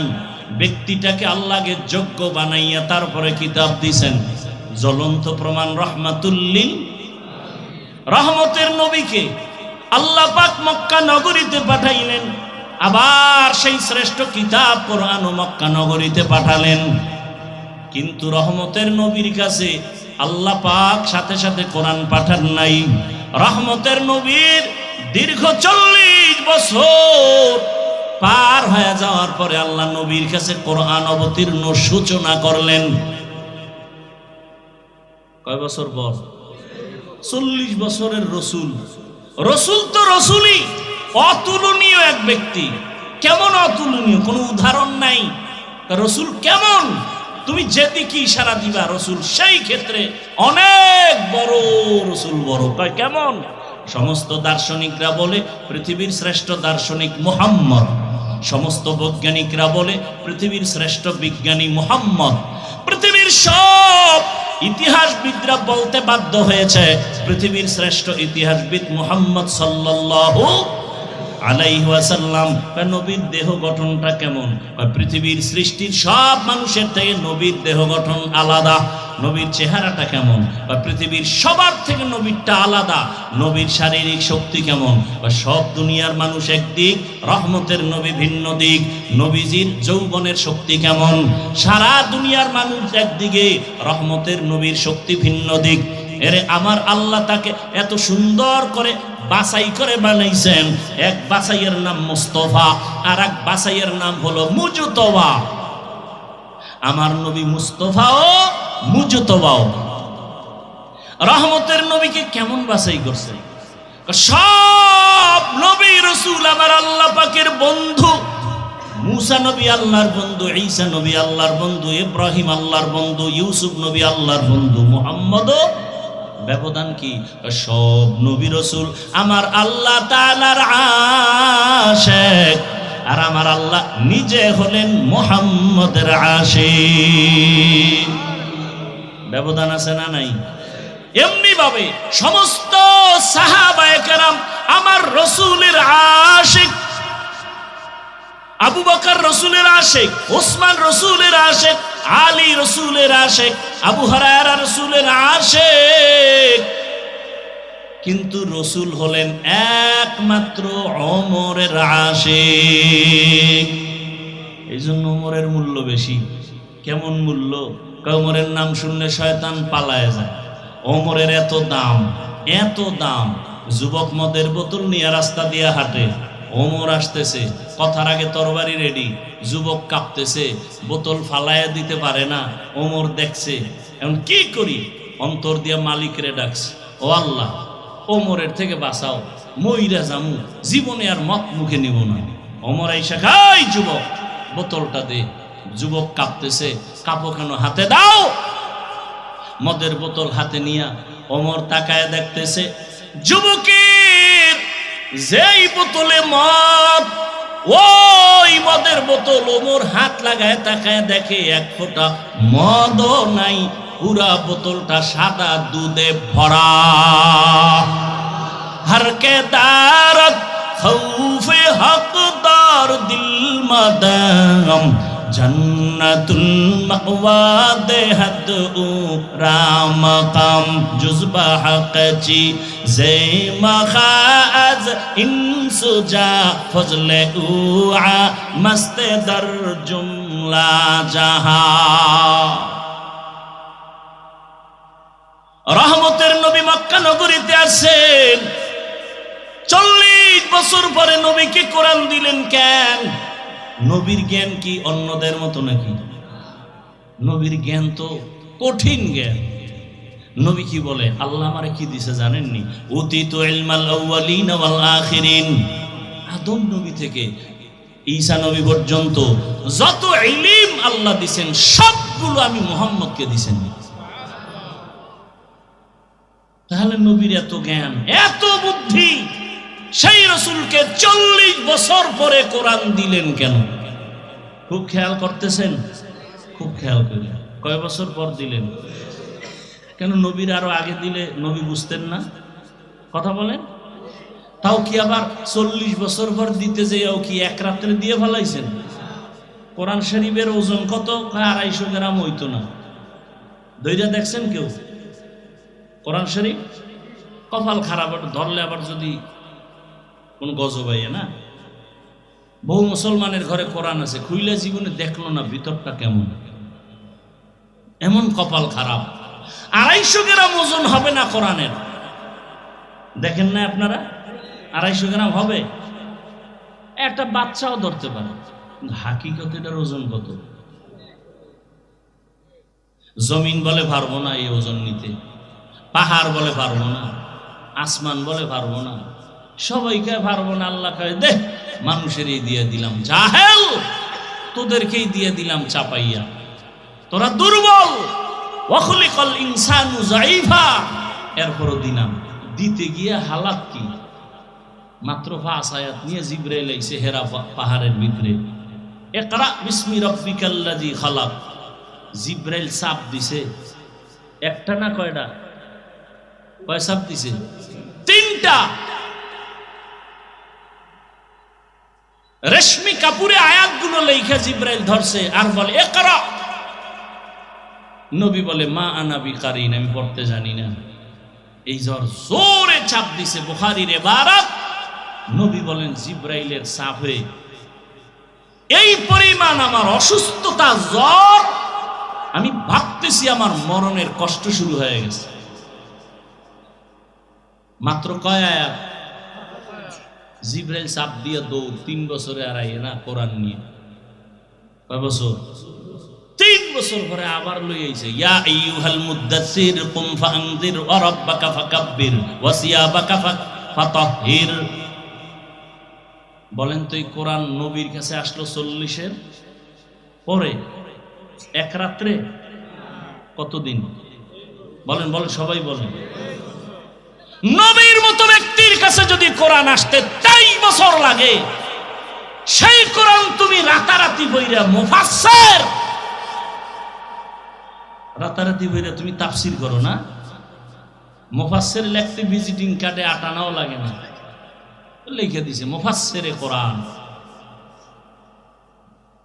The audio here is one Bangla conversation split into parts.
নাই। ব্যক্তিটাকে আল্লাহকে যোগ্য বানাইয়া তারপরে কিতাব দিছেন। জ্বলন্ত প্রমাণ রহমাতুল্লিল রহমতের নবীকে আল্লাহ পাক মক্কা নগরীতে পাঠাইলেন। আবার সেই শ্রেষ্ঠ কিতাব কোরআন মক্কা নগরীতে পাঠালেন। কিন্তু রহমতের নবীর কাছে আল্লাহ পাক সাথে সাথে কোরআন পাঠান নাই। রহমতের নবীর দীর্ঘ চল্লিশ বছর পার হয়ে যাওয়ার পরে আল্লাহ নবীর কাছে কোরআন অবতীর্ণ সূচনা করলেন। কয় বছর পর? চল্লিশ বছরের রসুল। রসুল তো রসুলই, অতুলনীয় এক ব্যক্তি। কেমন অতুলনীয়? কোনো উদাহরণ নাই। রসুল কেমন? তুমি যেদিকে ইশারা দিবা রসুল সেই ক্ষেত্রে অনেক বড় রসুল বড়। কয় কেমন? সমস্ত দার্শনিকরা বলে পৃথিবীর শ্রেষ্ঠ দার্শনিক মোহাম্মদ। সমস্ত বৈজ্ঞানিকরা বলে, পৃথিবীর শ্রেষ্ঠ বিজ্ঞানী মোহাম্মদ। পৃথিবীর সব ইতিহাসবিদরা বলতে বাধ্য হয়েছে, পৃথিবীর শ্রেষ্ঠ ইতিহাসবিদ মোহাম্মদ সাল্লাল্লাহু আলাইহি ওয়াসাল্লাম নবীর দেহ গঠনটা কেমন? পৃথিবীর সৃষ্টির সব মানুষের থেকে নবীর দেহ গঠন আলাদা। নবীর চেহারাটা কেমন? বা পৃথিবীর সবার থেকে নবীরটা আলাদা। নবীর শারীরিক শক্তি কেমন? বা সব দুনিয়ার মানুষ একদিক, রহমতের নবী ভিন্ন দিক। নবীজির যৌবনের শক্তি কেমন? সারা দুনিয়ার মানুষ একদিকে, রহমতের নবীর শক্তি ভিন্ন দিক। এরে আমার আল্লাহ তাকে এত সুন্দর করে বাছাই করে বানাইছেন। এক বাছাইয়ের নাম মুস্তফা আর এক বাছাইয়ের নাম হলো মুজুতবা। আমার নবী মুস্তফাও মুজুতবাও। রহমতের নবীকে কেমন বাছাই করছে? সব নবী রসুল আমার আল্লাহ পাকের বন্ধু। মুসা নবী আল্লাহর বন্ধু, ঈসা নবী আল্লাহর বন্ধু, ইব্রাহিম আল্লাহর বন্ধু, ইউসুফ নবী আল্লাহর বন্ধু, মুহাম্মদও ব্যবধান কি? সব নবী রসুল আমার আল্লাহ তালার আশেক। আর আমার আল্লাহ নিজে হলেন মোহাম্মদের আশিক। ব্যবধান আছে না নাই? এমনি ভাবে সমস্ত সাহাবায়ে কেরাম আমার রসুলের আশিক আবু বকর রসুলের আশেক, ওসমান রসুলের আশেক, আলী রসুলের আশেক, আবু হরায়রা রসুলের আশেক। কিন্তু রসুল হলেন একমাত্র অমরের আশেক। এই জন্য ওমরের মূল্য বেশি। কেমন মূল্য? কমরের নাম শুনলে শয়তান পালায় যায়। অমরের এত দাম এত দাম, যুবক মদের বোতল নিয়ে রাস্তা দিয়ে হাঁটে। ওমর আসতেছে। কথার আগে তরবারি রেডি যুবক কাঁপতেছে, বোতল ফালাইয়া দিতে পারে না ওমর দেখছে। এখন কি করি? অন্তর দিয়া মালিকরে ডাকছে, ও আল্লাহ ওমরের থেকে বাঁচাও, মইরা জামু জীবনে আর মত মুখে নিব না। অমর আইসা খাই যুবক, বোতলটা দে। যুবক কাঁপতেছে, কাপো কেন? হাতে দাও! মদের বোতল হাতে নিয়া অমর তাকায় দেখতেছে, যুবকের যেই বোতলে মদ, ওই মদের বোতল ওমর হাত লাগায় তাকায় দেখে এক ফোঁটা মদও নাই, পুরা বোতলটা সাদা দুধে ভরা। হারকে দারত খৌফে হকদার দিল মাদাম। জান্নাতুল মাওয়া দেহাত উ রামকাম জুজবা জে মখাজ ইনসুজা ফজলে উআ মস্তে দর জুমলা জাহা। রহমতের নবী মক্কা নগরীতে আসেন চল্লিশ বছর পরে নবীকে কোরআন দিলেন কেন? নবীর জ্ঞান কি অন্যদের মতো নাকি? নবীর জ্ঞান তো কঠিন জ্ঞান। নবী কি বলে? আল্লাহ আমারে কি দিছে জানেননি? অতীত আদম নবী থেকে ঈসা নবী পর্যন্ত যত ইলিম আল্লাহ দিছেন, সবগুলো আমি মোহাম্মদকে দিছেন। তাহলে নবীর এত জ্ঞান, এত বুদ্ধি, সেই রসুলকে চল্লিশ বছর পরে কোরআন দিলেন কেন? খুব খেয়াল করতেছেন? খুব খেয়াল করে। কয় বছর পর দিলেন? কেন নবীর আরও আগে দিলে নবী বুঝতেন না? কথা বলেন। তাও কি আবার চল্লিশ বছর পর দিতে যেও কি এক রাত্রে দিয়ে ফেলাইছেন? কোরআন শরীফের ওজন কত? আড়াইশো গ্রাম হইতো না। দইটা দেখছেন কেউ? কোরআন শরীফ? কপাল খারাপ, ধরলে আবার যদি কোন গজব আইয়ে না? বহু মুসলমানের ঘরে কোরআন আছে, খুইলে জীবনে দেখল না ভিতরটা কেমন? এমন কপাল খারাপ। আড়াইশো গ্রাম ওজন হবে না কোরআনের। দেখেন না আপনারা? আড়াইশো গ্রাম হবে? একটা বাচ্চাও ধরতে পারে। হাকিকত এটার ওজন কত? জমিন বলে পারব না এই ওজন নিতে। পাহাড় বলে পারব না। আসমান বলে পারব না। সবাইকে পারব না, আল্লাহ কয় দে মানুষেরই দিয়ে দিলাম, জাহেল, তোদেরকেই দিয়ে দিলাম চাপাইয়া। তোরা দুর্বল ওয়াখলিকাল ইনসানু জাইফা এরপরও দিলাম। দিতে গিয়ে হালাত কি? মাত্র পাঁচ আয়াত নিয়ে জিব্রাইল আইছে হেরা পাহাড়ের ভিতরে। একরা বিসমি রব্বিকাল্লাযী খালাক। জিব্রাইল সাপ দিছে। একটা না কয়টা? কয় সাপ দিছে? তিনটা। রেশমি কাপুরে আয়াতগুলো লেখা জিব্রাইল ধরছে আর বলে একরা নবী বলে, মা আনাবি কারিন আমি পড়তে জানি না। এই জ্বর জোরে চাপ দিছে বুখারির এবারাত। নবী বলেন, জিব্রাইলের চাপে এই পরিমাণ আমার অসুস্থতা, জ্বর, আমি ভাবতেছি আমার মরণের কষ্ট শুরু হয়ে গেছে। মাত্র কয় আয়াত? জিব্রাইল চাপ দিয়ে দৌড়, তিন বছরে আর আইয়ে না কোরআন নিয়ে। কয় বছর? তিন বছর পরে আবার লই আইছে, ইয়া আইয়ুহাল মুদ্দাসসির কুম ফাআনজির ওয়া রাব্বাকা ফাকাব্বির, ওয়া সিয়াবাকা ফাতাহহির। বলেন তো এই কোরআন নবীর কাছে আসলো চল্লিশের পরে, এক রাত্রে? কতদিন? বলেন বলেন, সবাই বলেন। নবীর মতো ব্যক্তির কাছে যদি কোরআন আসতে বছর লাগে। সেই কোরআন তুমি রাতারাতি বইরা মুফাসসির। রাতারাতি বইরা তুমি তাফসির করো না? মুফাসসির লিখতে ভিজিটিং কার্ডে আটানাও লাগে না। লিখে দিছে, মুফাসসিরে কোরআন।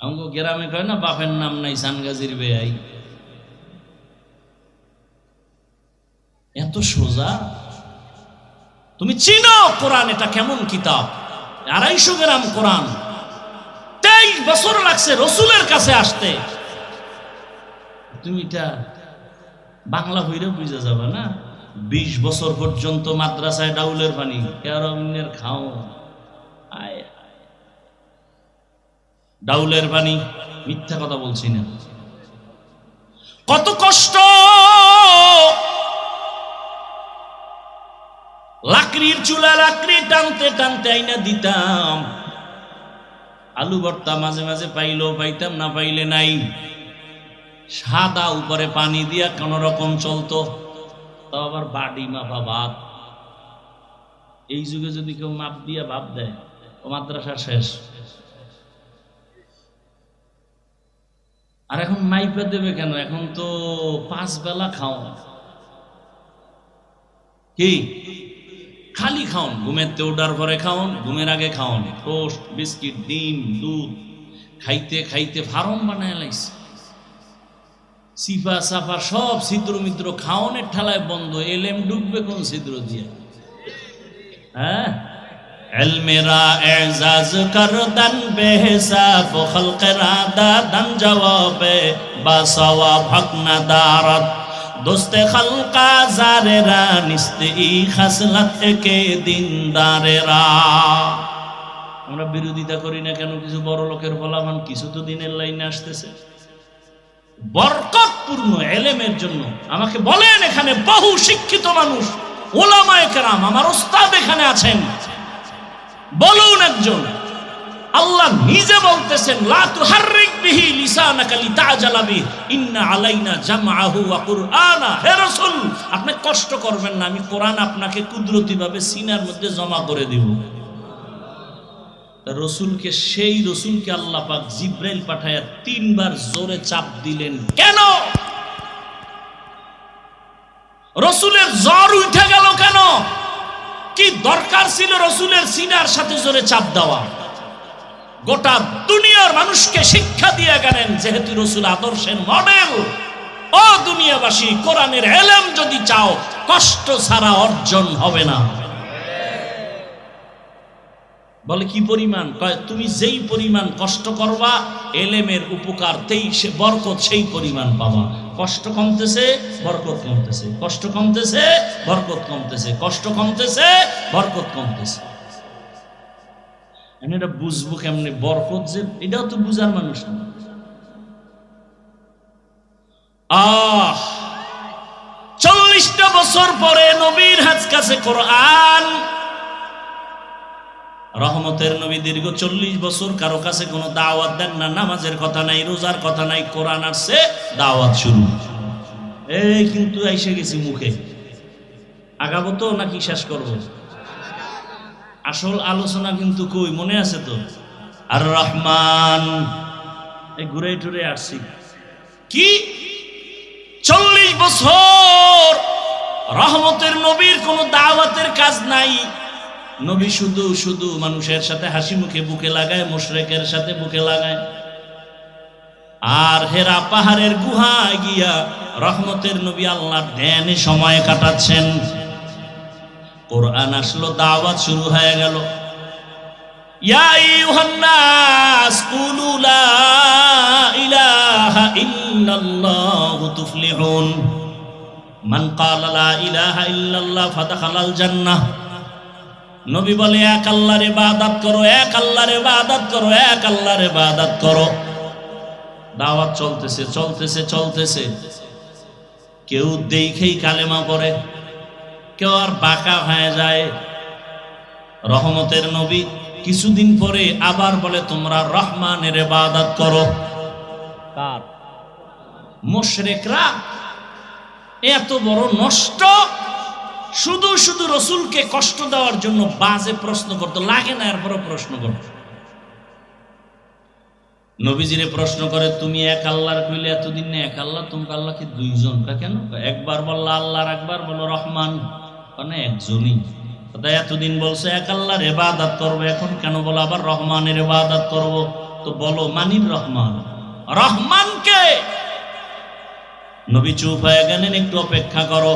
আমাকে গ্রামে কয় না, বাপের নাম নাই, সানগাজির বেয়াই। এত সোজা? তুমি চিনো কোরআন, এটা কেমন কিতাব? আড়াইশো গ্রাম কোরআন। তেইশ বছর লাগছে রসুলের কাছে আসতে। তুমি এটা বাংলা হইরে বুঝে যাবে না? বিশ বছর পর্যন্ত মাদ্রাসায় ডাউলের পানি কেরমিনের খাও। ডাউলের পানি, মিথ্যা কথা বলছি না। কত কষ্ট লাকড়ির চুলা লাকড়ি টানতে টানতে আইনা দিতাম। আলু ভর্তা মাঝে মাঝে পাইলেও পাইতাম, না পাইলে নাই। সাদা উপরে পানি দিয়া কোন রকম চলতো। আবার বাড়ি মাপা ভাত এই যুগে যদি কেউ মাপ দিয়া ভাব দেয়, ও মাদ্রাসা শেষ। আর এখন মাইপে দেবে কেন? এখন তো পাঁচ বেলা খাও কি? খালি খাওন, ঘুমের তে ওঠার পরে খাওন, ঘুমের আগে খাওন। টোস্ট, বিস্কিট, ডিম, দুধ, খাইতে খাইতে ফার্ম বানায় লাইছে। সিফা সাফা সব ছিদ্র মিত্র খাওনের ঠেলায় বন্ধ, এলেম ডুববে কোন ছিদ্র দিয়ে? হ্যাঁ? এলমেরা এজাজ কর দান বেহসাব খলকেরা দাদান জবাবে বাসাওয়া ভগ্না দারত। দোস্তে খলকা জারেরা, নিস্তে ই খাসলাত থেকে দিনদারেরা। আমরা বিরোধিতা করি না কেন? কিছু বড় লোকের ফলাফান কিছু তো দিনের লাইনে আসতেছে। বরকতপূর্ণ এলেমের জন্য আমাকে বলেন এখানে বহু শিক্ষিত মানুষ, ওলামায় কেরাম, আমার ওস্তাদ এখানে আছেন। বলুন একজন। আল্লাহ নিজে বলতেছেন, লা তুহাররিক বিহি লিসানাকা লিতাজালা বিহি, ইন্না আলাইনা জামআহু ওয়া কুরআনা। হে রাসূল, আপনি কষ্ট করবেন না, আমি কোরআন আপনাকে কুদরতিভাবে সিনার মধ্যে জমা করে দিব। রসুলকে, সেই রসুলকে আল্লাহ পাক জিব্রাইল পাঠায়া তিনবার জোরে চাপ দিলেন। কেন? রসুলের জ্বর উঠে গেল কেন? কি দরকার ছিল রসুলের সিনার সাথে জোরে চাপ দেওয়া? গোটা দুনিয়ার মানুষকে শিক্ষা দিয়ে গেলেন, যেহেতু রসুল আদর্শের মডেল ও দুনিয়াবাসী, কোরআনের এলেম যদি চাও, কষ্ট ছাড়া অর্জন হবে না। বলে, কি পরিমাণ? তুমি যেই পরিমাণ কষ্ট করবা, এলেমের উপকার তেই সে, বরকত সেই পরিমাণ পাবা। কষ্ট কমতেছে, বরকত কমতেছে। কষ্ট কমতেছে, বরকত কমতেছে। কষ্ট কমতেছে, বরকত কমতেছে। এটা বুঝব কেমনে? বরকত যে, এটাও তো বুঝার মানুষ না। আহ! চল্লিশটা বছর পরে নবীর হাজ কাছে কোরআন। রহমতের নবী দীর্ঘ চল্লিশ বছর কারও কাছে কোনো দাওয়াত দেন না, নামাজের কথা নাই, রোজার কথা নাই, কোরআন আসছে, দাওয়াত শুরু। এই কিন্তু এসে গেছি মুখে। আগাবো তো নাকি শেষ করব? আসল আলোচনা কিন্তু কই? মনে আছে তো? আর রহমান। এই ঘুরে টুরে আসছি। কি? চল্লিশ বছর রহমতের নবীর কোনো দাওয়াতের কাজ নাই। নবী শুধু শুধু মানুষের সাথে হাসি মুখে বুকে লাগায়, মুশরেকের সাথে বুকে লাগায়। আর হেরা পাহাড়ের গুহা গিয়া রহমতের নবী আল্লাহর ধ্যানে সময় কাটাচ্ছেন। কোরআন আসলো, দাওয়াত শুরু হয়ে গেল। নবী বলে, এক আল্লাহর ইবাদত করো, এক আল্লাহর ইবাদত করো, এক আল্লাহর ইবাদত করো। দাওয়াত চলতেছে চলতেছে চলতেছে। কেউ দেখেই কালেমা পড়ে। কেউ আর বাঁকা হয়ে যায়। রহমতের নবী কিছুদিন পরে আবার বলে, তোমরা রহমানের ইবাদত করো। কার? মুশরিকরা। এত বড় নষ্ট। শুধু শুধু রসুলকে কষ্ট দেওয়ার জন্য বাজে প্রশ্ন করতো, লাগে না, এরপরও প্রশ্ন করতো। নবীজিরে প্রশ্ন করে, তুমি এক আল্লাহর কইলে এতদিন না, এক আল্লাহ তুমি আল্লাহ কি দুইজন কেন? একবার বলল আল্লাহর, একবার বলো রহমান। মানে একজনই তাই এতদিন বলছে, এক আল্লাহর এবাদাত করব, এখন কেন বলো আবার রহমানের এবাদাত করব? তো বলো, মানির রহমান। রহমানকে নবী চুপ হয়ে গেলেন, একটু অপেক্ষা করো।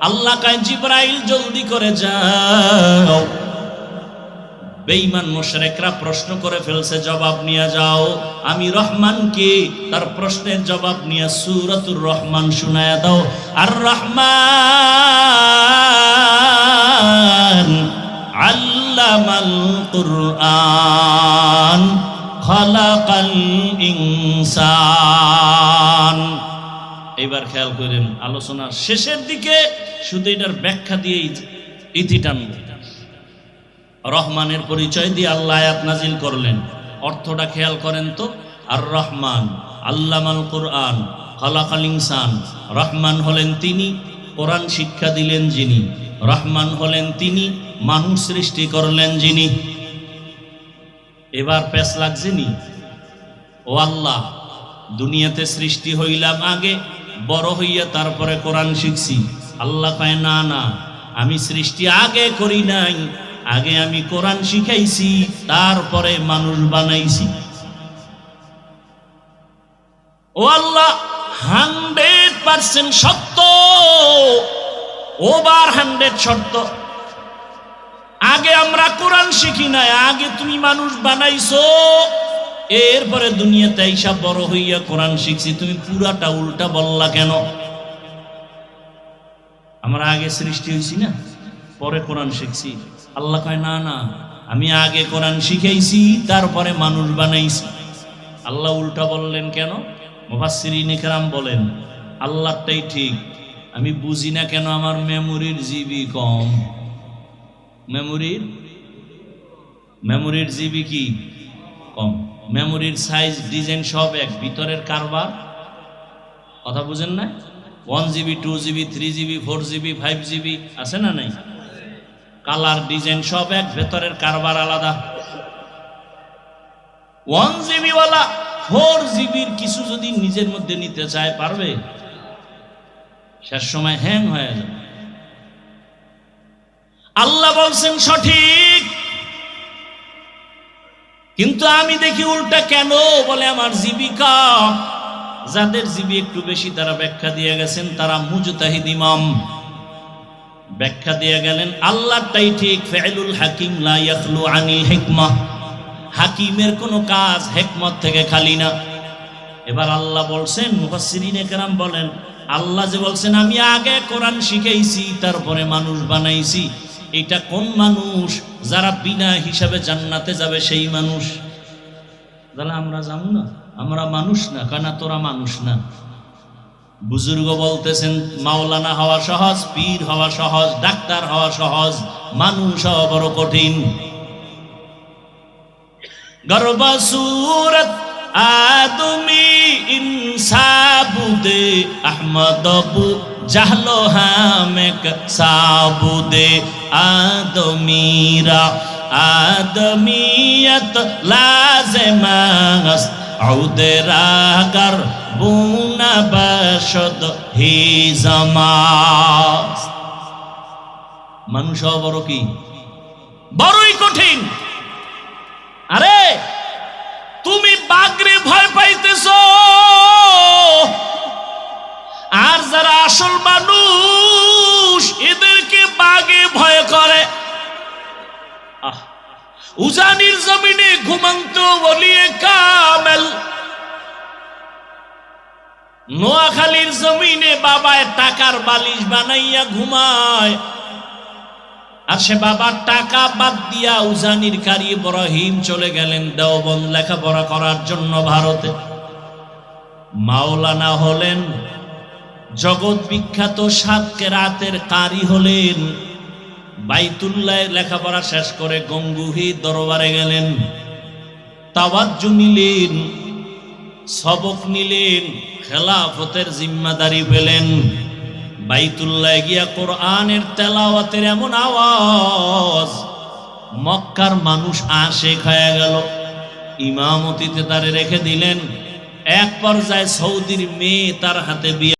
আল্লাহ কায়, জিব্রাইল জলদি করে যাও। বেঈমান মুশরিকরা প্রশ্ন করে ফেলছে, জবাব নিয়ে যাও। আমি রহমানকে তার প্রশ্নের জবাব নিয়ে সূরাতুর রহমান শোনায়া দাও। আর রহমান আল্লামাল কুরআন, খালাকাল ইনসান। এবার খেয়াল করেন, আলোচনার শেষের দিকে শুধু এটার ব্যাখ্যা দিয়ে ইতি টানব। রহমানের পরিচয় দিয়ে আল্লাহ আয়াত নাজিল করলেন। অর্থটা খেয়াল করেন তো? আর রহমান, আল্লামাল কোরআন, খালাকাল ইনসান। রহমান হলেন তিনি, কোরআন শিক্ষা দিলেন যিনি। রহমান হলেন তিনি, মানুষ সৃষ্টি করলেন যিনি। এবার পেশ লাগছেনি ও আল্লাহ, দুনিয়াতে সৃষ্টি হইলাম আগে, বড় হইয়া তারপরে কোরআন শিখছি। আল্লাহ কয়, না না, আমি সৃষ্টি আগে করি নাই। আগে আমি কোরআন শিখাইছি, তারপরে মানুষ বানাইছি। ও আল্লাহ, হান্ড্রেড পার্সেন্ট সত্য, ওভার হান্ড্রেড সত্য আগে আমরা কোরআন শিখি নাই, আগে তুমি মানুষ বানাইছো, এরপরে দুনিয়াতে এইসব বড় হইয়া কোরআন শিখছি, তুমি পুরাটা উল্টা বললা কেন? আমরা আগে সৃষ্টি হয়েছি না, পরে কোরআন শিখছি। আল্লাহ কয়, না না, আমি আগে কোরআন শিখাইছি, তারপরে মানুষ বানাইছি। আল্লাহ উল্টা বললেন, কেন? মুফাসসিরিন ইকরাম বলেন আল্লাহটাই ঠিক, আমি বুঝি না কেন আমার মেমোরির জিবি কম। মেমোরির? মেমোরির জিবি কি? কম। মেমোরির সাইজ, ডিজাইন সব এক, ভিতরের কারবার? কথা বুঝেন না? One GB, two GB, three GB, four GB, five GB, আছে না নাই? কালার, ডিজাইন সব এক, ভেতরের কারবার আলাদা। ওয়ান জিবি ওয়ালা ফোর জিবির কিছু যদি নিজের মধ্যে নিতে চায়, পারবে? শেষ সময় হ্যাং হয়ে যাবে। আল্লাহ বলছেন, সঠিক। কিন্তু আমি দেখি উল্টা কেন? বলে আমার জীবিকা। যাদের জীবী একটু বেশি, তারা ব্যাখ্যা দিয়ে গেছেন, তারা মুজতাহিদ ইমাম। ব্যাখ্যা দিয়ে গেলেন আল্লাহটাই ঠিক ফেলুল হাকিম লা ইয়াখলু আনিল হিকমা। হাকিমের কোনো কাজ হেকমত থেকে খালি না। এবার আল্লাহ বলছেন, মুফাসসিরিন একরাম বলেন, আল্লাহ যে বলছেন, আমি আগে কোরআন শিখাইছি, তারপরে মানুষ বানাইছি। এটা কোন মানুষ? যারা বিনা হিসাবে জান্নাতে যাবে, সেই মানুষ। তাহলে আমরা যাব না? আমরা মানুষ না কেন তোরা মানুষ না। বুজুর্গ বলতেছেন, মাওলানা হওয়া সহজ, পীর হওয়া সহজ, ডাক্তার হওয়া সহজ, মানুষ হওয়া বড় কঠিন। গর্ব সুরত আদমি ইনসাবুদে আহমদবু জাহলো হামেক সাবুদে, আদমিরা আদমিয়ত লাজেমাস, আউদে রাগার বুনা বসদ হি জামাস মানুষ বড় কি বড়ই কঠিন আরে তুমি বাগরে ভয় পাইতেছ আর যারা আসল মানুষ এদেরকে বাগে ভয় করে উজানির জমিনে ঘুমন্ত বলিয়ে কামেল নোয়াখালীর জমিনে বাবায় টাকার বালিশ বানাইয়া ঘুমায়। আর সে বাবার টাকা বাদ দিয়া উজানির কারি ইব্রাহিম চলে গেলেন দেওবন্দ লেখাপড়া করার জন্য ভারতে। মাওলানা হলেন জগৎ বিখ্যাত সাত রাতের কারি হলেন। বাইতুল্লায় লেখাপড়া শেষ করে গঙ্গুহি দরবারে গেলেন। তাওয়াজ্জু নিলেন। সবক নিলেন, খেলাফতের জিম্মাদারি পেলেন। বাইতুল্লাহ গিয়া কোরআনের তেলাওয়াতের এমন আওয়াজ, মক্কার মানুষ আশে খায়া গেল। ইমামতিতে তারে রেখে দিলেন। এক পর্যায়ে সৌদির মেয়ে তার হাতে বিয়ে